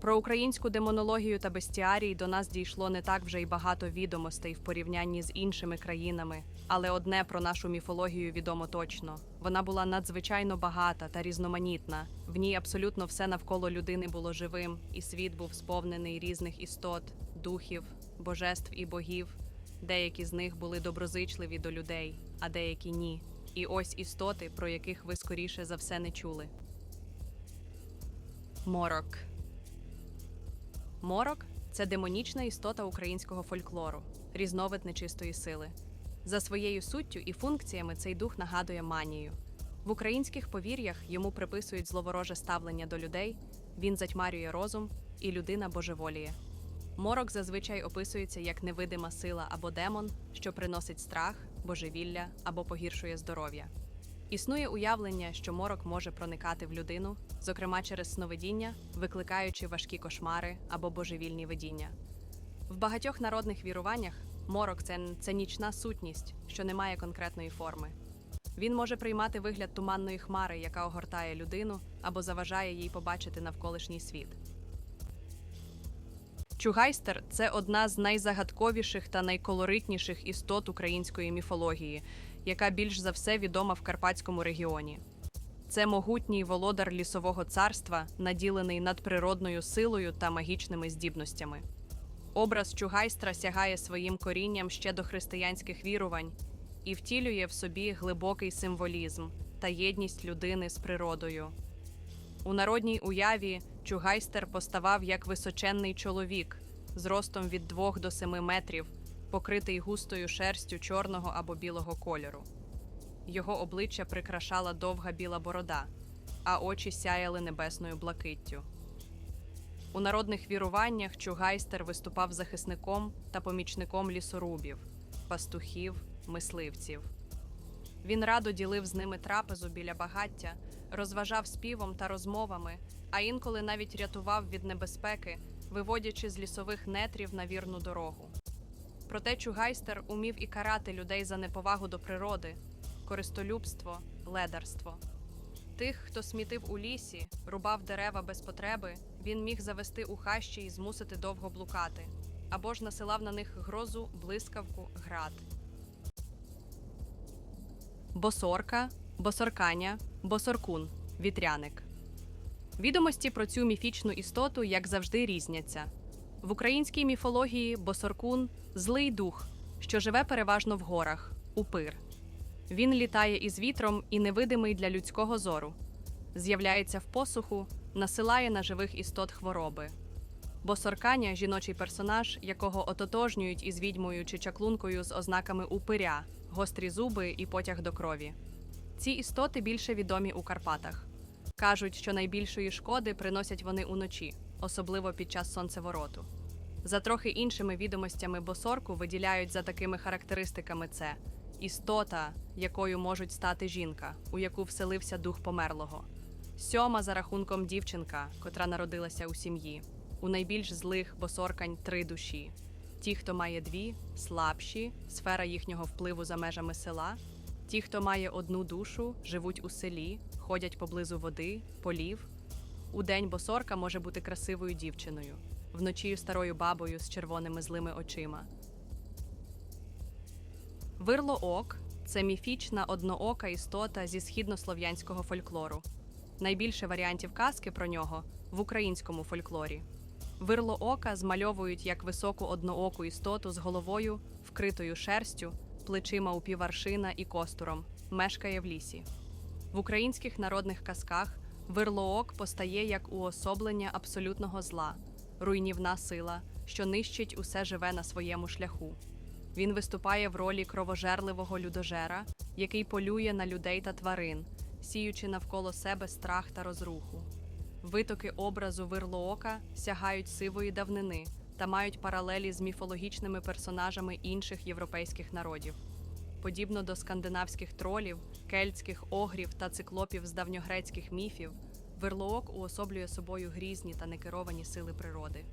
Про українську демонологію та бестіарій до нас дійшло не так вже й багато відомостей в порівнянні з іншими країнами, але одне про нашу міфологію відомо точно: вона була надзвичайно багата та різноманітна. В ній абсолютно все навколо людини було живим, і світ був сповнений різних істот, духів, божеств і богів. Деякі з них були доброзичливі до людей, а деякі ні. І ось істоти, про яких ви скоріше за все не чули. Морок. Морок це демонічна істота українського фольклору, різновид нечистої сили. За своєю суттю і функціями цей дух нагадує манію. В українських повір'ях йому приписують зловороже ставлення до людей, він затьмарює розум, і людина божеволіє. Морок зазвичай описується як невидима сила або демон, що приносить страх, божевілля або погіршує здоров'я. Існує уявлення, що морок може проникати в людину, зокрема через сновидіння, викликаючи важкі кошмари або божевільні видіння. В багатьох народних віруваннях морок це, це нічна сутність, що не має конкретної форми. Він може приймати вигляд туманної хмари, яка огортає людину або заважає їй побачити навколишній світ. Чугайстер це одна з найзагадковіших та найколоритніших істот української міфології, яка більш за все відома в Карпатському регіоні. Це могутній володар лісового царства, наділений надприродною силою та магічними здібностями. Образ Чугайстра сягає своїм корінням ще до християнських вірувань і втілює в собі глибокий символізм та єдність людини з природою. У народній уяві Чугайстер поставав як височенний чоловік з ростом від 2 до 7 метрів, покритий густою шерстю чорного або білого кольору. Його обличчя прикрашала довга біла борода, а очі сяяли небесною блакиттю. У народних віруваннях Чугайстер виступав захисником та помічником лісорубів, пастухів, мисливців. Він радо ділив з ними трапезу біля багаття, розважав співом та розмовами, а інколи навіть рятував від небезпеки, виводячи з лісових нетрів на вірну дорогу. Проте Чугайстер умів і карати людей за неповагу до природи, користолюбство, ледарство. Тих, хто смітив у лісі, рубав дерева без потреби, він міг завести у хащі і змусити довго блукати, або ж насилав на них грозу, блискавку, град. Босорка, босорканя, босоркун, вітряник. Відомості про цю міфічну істоту, як завжди, різняться. В українській міфології босоркун злий дух, що живе переважно в горах, упир. Він літає із вітром і невидимий для людського зору. З'являється в посуху, насилає на живих істот хвороби. Босорканя жіночий персонаж, якого ототожнюють із відьмою чи чаклункою з ознаками упиря, гострі зуби і потяг до крові. Ці істоти більше відомі у Карпатах. Кажуть, що найбільшої шкоди приносять вони уночі, особливо під час сонцевороту. За трохи іншими відомостями босорку виділяють за такими характеристиками це істота, якою можуть стати жінка, у яку вселився дух померлого, сьома за рахунком дівчинка, котра народилася у сім'ї. У найбільш злих босоркань три душі. Ті, хто має дві, слабші, сфера їхнього впливу за межами села. Ті, хто має одну душу, живуть у селі, ходять поблизу води, полів. Удень босорка може бути красивою дівчиною, вночі старою бабою з червоними злими очима. Вирлоок це міфічна одноока істота зі східнослов'янського фольклору. Найбільше варіантів казки про нього в українському фольклорі. Вирло ока змальовують як високу однооку істоту з головою, вкритою шерстю, плечима у піваршина і костуром, мешкає в лісі. В українських народних казках вирлоок постає як уособлення абсолютного зла, руйнівна сила, що нищить усе живе на своєму шляху. Він виступає в ролі кровожерливого людожера, який полює на людей та тварин, сіючи навколо себе страх та розруху. Витоки образу вирлоока сягають сивої давнини та мають паралелі з міфологічними персонажами інших європейських народів. Подібно до скандинавських тролів, кельтських огрів та циклопів з давньогрецьких міфів, верлоок уособлює собою грізні та некеровані сили природи.